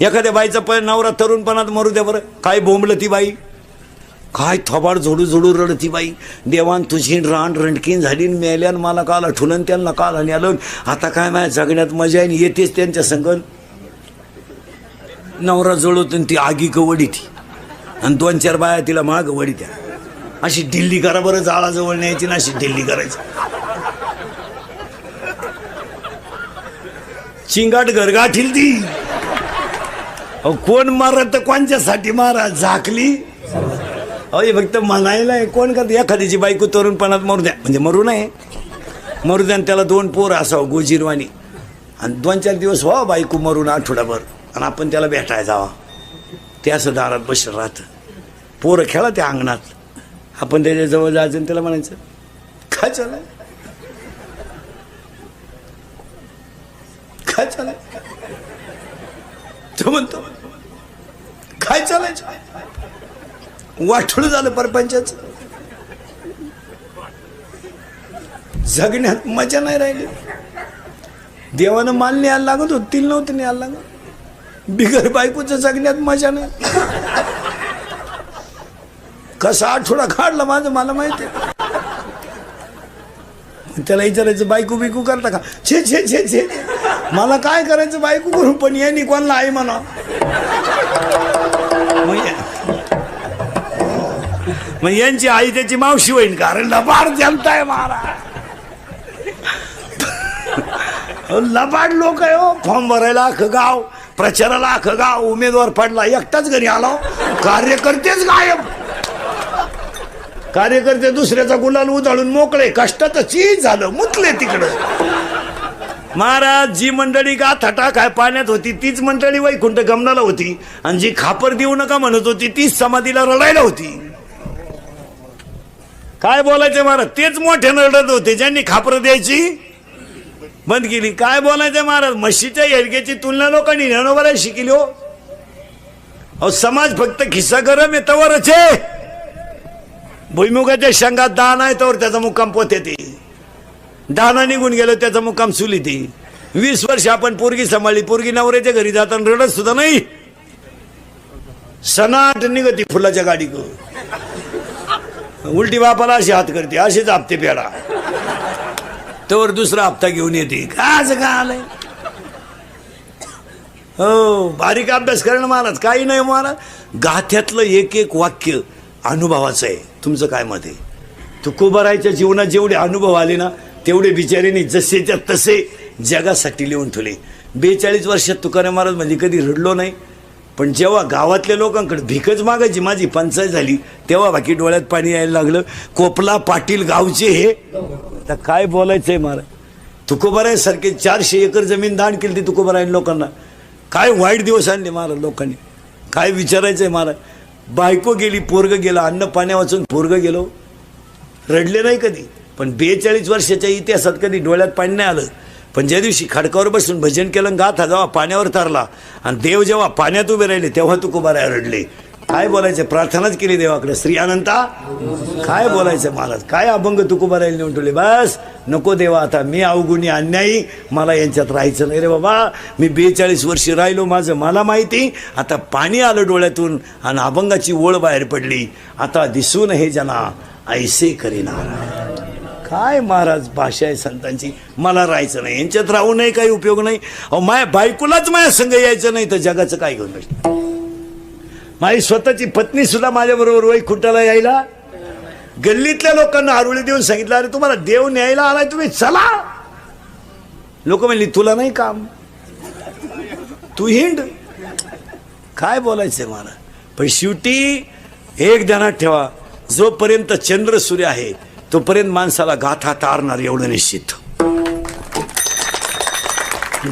एखाद्या बाईचा पण नवरा तरुणपणात मरू द्या बरं. काय बोंबलं ती बाई? काय थबाड झोडू झोडू रडती बाई. देवान तुझी रान रणकीन झाली मेल्यान मला काल आठवलं त्यांना काल आणि आलं. आता काय माझ्या जगण्यात मजा आहे येतेच त्यांच्या संगन नवरा जळवतो ती आगी गवडी ती. आणि दोन चार बाया तिला माग वडी त्या. अशी दिल्ली करा बरं जाळाजवळ न्यायची ना अशी दिल्ली करायची. चिंगाट गरगाठील ती. अहो कोण मारत तर कोणच्यासाठी मारा झाकली? अहो हे फक्त म्हणायला आहे. कोण करत? एखाद्याची बायको तरुणपणात मरू द्या. म्हणजे मरू नये. मरू द्या आणि त्याला दोन पोर असावं गोजीरवाणी. आणि दोन चार दिवस व्हा बायको मरून आठवडाभर. आणि आपण त्याला भेटायला जावा. ते असं दारात बसलं राहतं. पोरं खेळा त्या अंगणात. आपण त्याच्याजवळ जायचं आणि त्याला म्हणायचं काय चालाय काय चालाय तो म्हणतो काय चालायचं? वाटोळ झालं परपंचाच. जगण्यात मजा नाही राहिली. देवानं माल न्यायला लागत होत तिल नव्हतं न्यायला लागत. बिगर बायकोचं जगण्यात मजा नाही. कसा आठवडा काढला माझं मला माहिती आहे. त्याला विचारायचं बायको बिकू करता का? छे छे छे छे. मला काय करायचं बायको करून पण यांनी कोणला आई म्हणा. मग यांची आई त्याची मावशी होईन कारण लबाड जमताय मारा अहो, लबाड लोक आहे हो. फॉर्म भरायला अखं गाव प्रचाराला अख्खं गाव उमेदवार पडला एकटाच घरी आलो हो. कार्यकर्तेच गायब. कार्यकर्ते दुसऱ्याचा गुलाल उधळून मोकळे कष्टाचं चीज झालं मुतले तिकडं. महाराज जी मंडळी का थटा काय पाण्यात होती तीच मंडळी वैकुंठ गमनाला होती. आणि जी खापर देऊ नका म्हणत होती तीच समाधीला रडायला होती. काय बोलायचं महाराज? तेच मोठे रडत होते ज्यांनी खापर द्यायची बंद केली. काय बोलायचं महाराज? म्हशीच्या येडग्याची तुलना लोकांनी ज्ञानोबाला शिकली हो. अहो समाज फक्त खिस्सा गरम येतावरच आहे. भुईमुगाच्या शेंगात दान आहे तर त्याचा मुक्काम पोत येते दाना निघून गेलो त्याचा मुक्काम सुली ती वीस वर्ष आपण पोरगी सांभाळली पोरगी नवऱ्याच्या घरी जाताना रडत सुद्धा नाही. सनाट निघती फुलाच्या गाडी उलटी बापाला अशी हात करते असेच हप्ते पेडा तोवर दुसरा हप्ता घेऊन येते. काच का आलंय हो बारीक अभ्यास करणं महाराज काही नाही महाराज. गाथ्यातलं एक एक वाक्य अनुभवाचं आहे. तुमचं काय मत आहे? तुकोबारायच्या जीवनात जेवढे अनुभव आले ना तेवढे बिचारीने जसेच्या तसे जगासाठी लिहून ठेवले. बेचाळीस वर्षात तुकाराम महाराज म्हणजे कधी रडलो नाही पण जेव्हा गावातल्या लोकांकडे भिकच मागायची माझी पंचायत झाली तेव्हा बाकी डोळ्यात पाणी यायला लागलं. कोपला पाटील गावचे हे. आता काय बोलायचं आहे महाराज? तुकोबाराय सारखे चारशे एकर जमीन दान केली ती तुकोबाराय लोकांना. काय वाईट दिवस आणले महाराज लोकांनी? काय विचारायचं आहे महाराज? बायको गेली पोरग गेलं अन्न पाण्या वाचून पोरग गेलो. रडले नाही कधी? पण बेचाळीस वर्षाच्या इतिहासात कधी डोळ्यात पाणी नाही आलं. पण ज्या दिवशी खडकावर बसून भजन केलं गाथा जेव्हा पाण्यावर तरला आणि देव जेव्हा पाण्यात उभे राहिले तेव्हा तुकोबाराय रडले. काय बोलायचं? प्रार्थनाच केली देवाकडे. श्री अनंता काय बोलायचं महाराज? काय अभंग तुकोबारायला नेऊन ठेवले? बस नको देवा आता. मी अवगुणी अन्यायी मला यांच्यात राहायचं नाही रे बाबा. मी बेचाळीस वर्षी राहिलो माझं मला माहिती. आता पाणी आलं डोळ्यातून आणि अभंगाची ओळ बाहेर पडली. आता दिसून हे जना ऐसे करीना काय महाराज भाषा आहे संतांची? मला राहायचं नाही. यांच्यात राहू नाही काही उपयोग नाही. अहो माया बायकोलाच माझ्या संघ यायचं नाही तर जगाचं काय घेऊन माझी स्वतःची पत्नी सुद्धा माझ्याबरोबर खुटाला यायला. गल्लीतल्या लोकांना आरुळी देऊन सांगितलं अरे तुम्हाला देव न्यायला आलाय तुम्ही चला. लोक म्हणली तुला नाही काम. तू हिंड. काय बोलायचंय मला? पण शेवटी एक ध्यानात ठेवा जोपर्यंत चंद्र सूर्य आहे तोपर्यंत माणसाला गाथा तारणार एवढं निश्चित.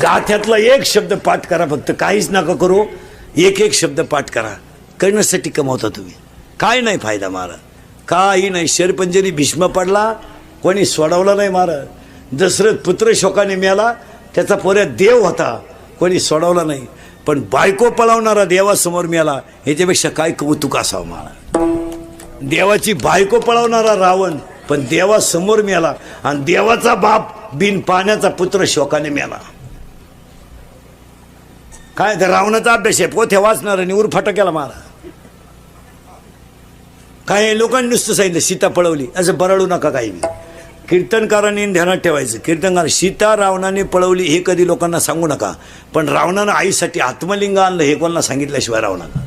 गाथ्यातला एक शब्द पाठ करा फक्त काहीच नका करू. एक एक शब्द पाठ करा. करण्यासाठी कमावता तुम्ही. काय नाही फायदा मारा. काही नाही. शरपंजरी भीष्म पडला कोणी सोडवला नाही मारा. दशरथ पुत्र शोकाने मिळाला त्याचा पोऱ्या देव होता कोणी सोडवला नाही. पण बायको पळवणारा देवासमोर मिळाला ह्याच्यापेक्षा काय कौतुक असावं मला देवाची बायको पळवणारा रावण पण देवासमोर मिळाला आणि देवाचा बाप बिन पाण्याचा पुत्र शोकाने मिळाला काय ते रावणाचा अभ्यास आहे पोथे वाचणार आणि उर केला मारा. काय लोकांनी नुसतं सांगितलं सीता पळवली. असं बरळू नका काही कीर्तनकारांनी ध्यानात ठेवायचं. कीर्तनकार सीता रावणाने पळवली हे कधी लोकांना सांगू नका. पण रावणानं आईसाठी आत्मलिंग आणलं हे कोणाला सांगितल्याशिवाय रावणानं.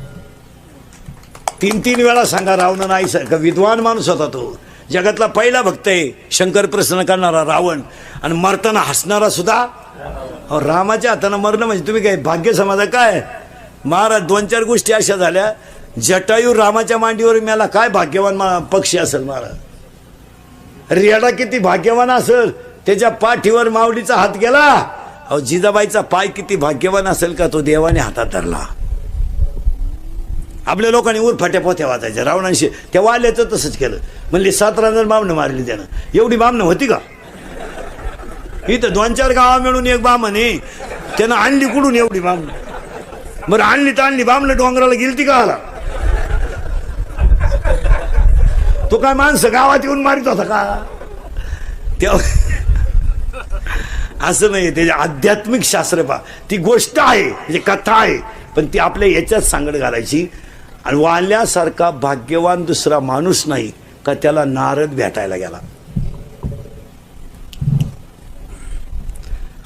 तीन तीन वेळा सांगा रावणानं आईसारखा विद्वान माणूस होता तो. जगातला पहिला भक्त आहे शंकर प्रसन्न करणारा रावण. आणि मरताना हसणारा सुद्धा अहो, रामाच्या हातानं मरणं म्हणजे तुम्ही काय भाग्य समाजा काय? महाराज दोन चार गोष्टी अशा झाल्या. जटायू रामाच्या मांडीवर मला काय भाग्यवान मा- पक्षी असेल महाराज? रेडा किती भाग्यवान असेल? त्याच्या पाठीवर माऊलीचा हात गेला. अहो जिजाबाईचा पाय किती भाग्यवान असेल का तो देवाने हातात धरला. आपल्या लोकांनी ऊर फाट्या पोथ्या वाचायच्या रावणांशी त्या वाल्याचं तसंच केलं. म्हणले सातरा जण बामणं मारली त्यानं. एवढी बामणं होती का? इथं दोन चार गावा मिळून एक बामण आहे. त्यानं आणली कुठून एवढी बामणं? बरं आणली तर आणली. बामणं डोंगराला गेलती का आला? तो काय माणसं गावात येऊन मारित होता का? तेव्हा असं नाही त्याचे आध्यात्मिक शास्त्र पा ती गोष्ट आहे म्हणजे कथा आहे. पण ती आपल्या याच्यात सांगड घालायची. आणि वाल्यासारखा भाग्यवान दुसरा माणूस नाही का त्याला नारद भेटायला गेला.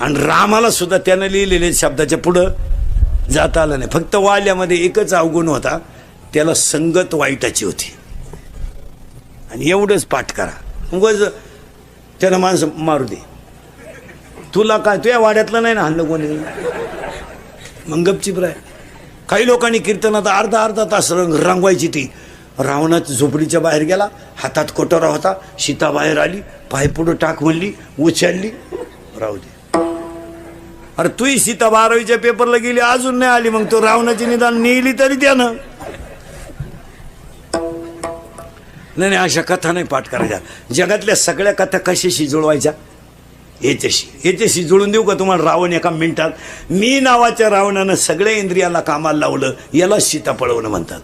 आणि रामाला सुद्धा त्यानं लिहिलेले शब्दाच्या पुढं जाता आलं नाही. फक्त वाल्यामध्ये एकच अवगुण होता त्याला संगत वाईटाची होती. आणि एवढंच पाठ करा. उगाच त्यानं माणसं मारू दे. तुला काय तुझ्या वाड्यातलं नाही ना हल्लं कोणी? मग राय काही लोकांनी कीर्तनात अर्धा अर्धा तास रंग रंगवायची ती. रावणात झोपडीच्या बाहेर गेला हातात कोटोरा होता सीता बाहेर आली पाय पुढं टाक म्हणली उचलली राहू दे. अरे तुही सीता बारावीच्या पेपरला गेली अजून नाही आली मग तो रावणाची निदान नेली तरी त्यानं. नाही नाही अशा कथा नाही पाठ करायच्या. जगातल्या सगळ्या कथा कशाशी जुळवायच्या? याच्याशी याच्याशी जुळून देऊ का तुम्हाला? रावण एका मिनिटात. मी नावाच्या रावणानं सगळ्या इंद्रियाला कामाला लावलं याला सीता पळवणं म्हणतात.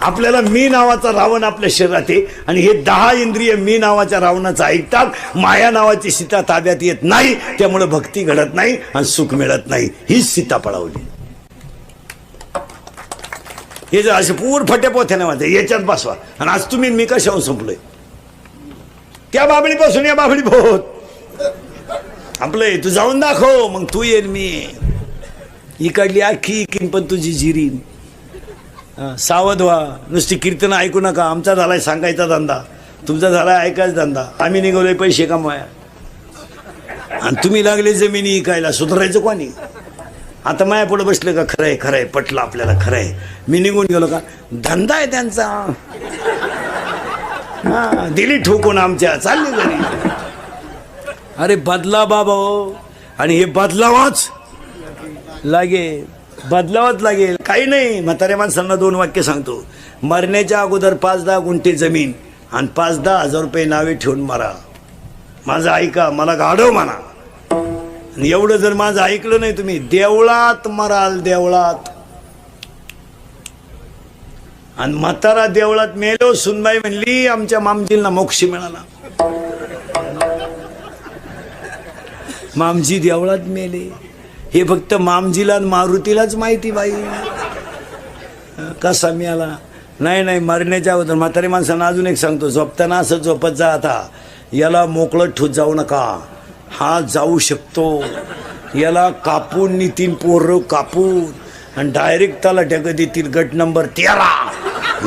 आपल्याला मी नावाचा रावण आपल्या शरीरात आहे आणि हे दहा इंद्रिय मी नावाच्या रावणाचं ऐकतात. माया नावाची सीता ताब्यात येत नाही त्यामुळे भक्ती घडत नाही आणि सुख मिळत नाही. हीच सीता पळवली. हे जर असे पूर फट्या पोथ्याने वाटते याच्यात बसवा. आणि आज तुम्ही मी कशाहून संपलोय? त्या बाबळीपासून या बाबळी भोत? आपलं तू जाऊन दाखव मग तू येईल मी. इकडली आखी इकीन पण तुझी जिरीन. सावध व्हा. नुसती कीर्तन ऐकू नका. आमचा झालाय सांगायचा धंदा. तुमचा झालाय ऐकायचा धंदा. आम्ही निघालोय पैसे कमवाया आणि तुम्ही लागले जमिनी ऐकायला सुधारायचं कोणी? आता माया पुढे बसले का खरंय खरंय. पटलं आपल्याला खरंय. मी निघून गेलो का? धंदा आहे त्यांचा. हा दिली ठोकून आमच्या. चालली घरी अरे बदला बाबा हो. आणि हे बदलावाच लागे. बदलावाच लागेल काही नाही म्हाताऱ्या माणसांना दोन वाक्य सांगतो. मरण्याच्या अगोदर पाच दहा गुंठे जमीन आणि पाच दहा हजार रुपये नावे ठेवून मारा. माझं ऐका मला गाढव म्हणा. आणि एवढं जर माझं ऐकलं नाही तुम्ही देवळात मराल देवळात. आणि म्हातारा देवळात मेलो सुनबाई म्हणली आमच्या मामजींना मोक्ष मिळाला. मामजी देवळात मेले. हे फक्त मामजीला मारुतीलाच माहिती बाई. कसा मिळाला? नाही नाही मरण्याच्या अगोदर म्हातारी माणसांना अजून एक सांगतो झोपताना असं झोपत जा आता. याला मोकळं ठूत जाऊ नका. हा जाऊ शकतो. याला कापून नितीन पोर कापून. आणि डायरेक्ट त्याला ढग देतील गट नंबर तेरा.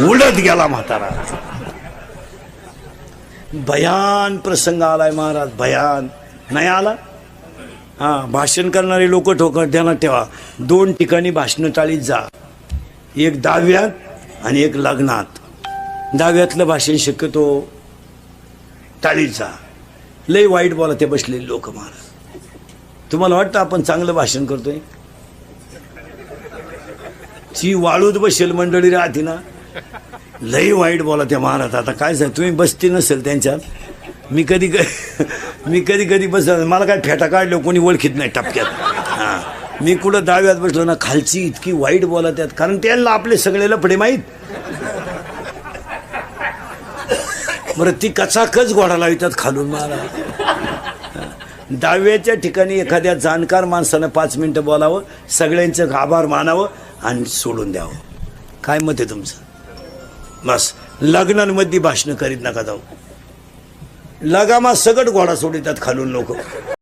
उडत गेला म्हातारा. भयान प्रसंग आलाय महाराज भयान. नाही आला? हा भाषण करणारे लोक ठोकर ध्यानात ठेवा. दोन ठिकाणी भाषण चाळीत जा. एक दहाव्यात आणि एक लग्नात. दहाव्यातलं भाषण शक्यतो टाळीत जा. लय वाईट बोला ते बसलेले लोक महाराज. तुम्हाला वाटतं आपण चांगलं भाषण करतोय? ती वाळूत बसेल मंडळी राहते ना लई वाईट बोला त्या महाराज. आता काय सांग तुम्ही बसती नसेल त्यांच्यात. मी कधी क- मी कधी कधी बस मला काय फेटा काढलो कोणी ओळखीत नाही टपक्यात. हां. मी कुठं दाव्यात बसलो ना खालची इतकी वाईट बोला त्यात कारण त्यांना आपले सगळे लफडे माहीत. बरं ती कचाकच घोडा लावितात खालून मला. दाव्याच्या ठिकाणी एखाद्या जाणकार माणसानं पाच मिनिटं बोलावं सगळ्यांचं आभार मानावं आणि सोडून द्यावं. काय मत आहे तुमचं? बस लग्नांमध्ये भाषणं करीत नका जाऊ. लगामा सगट घोडा सोडितात खालून लोक.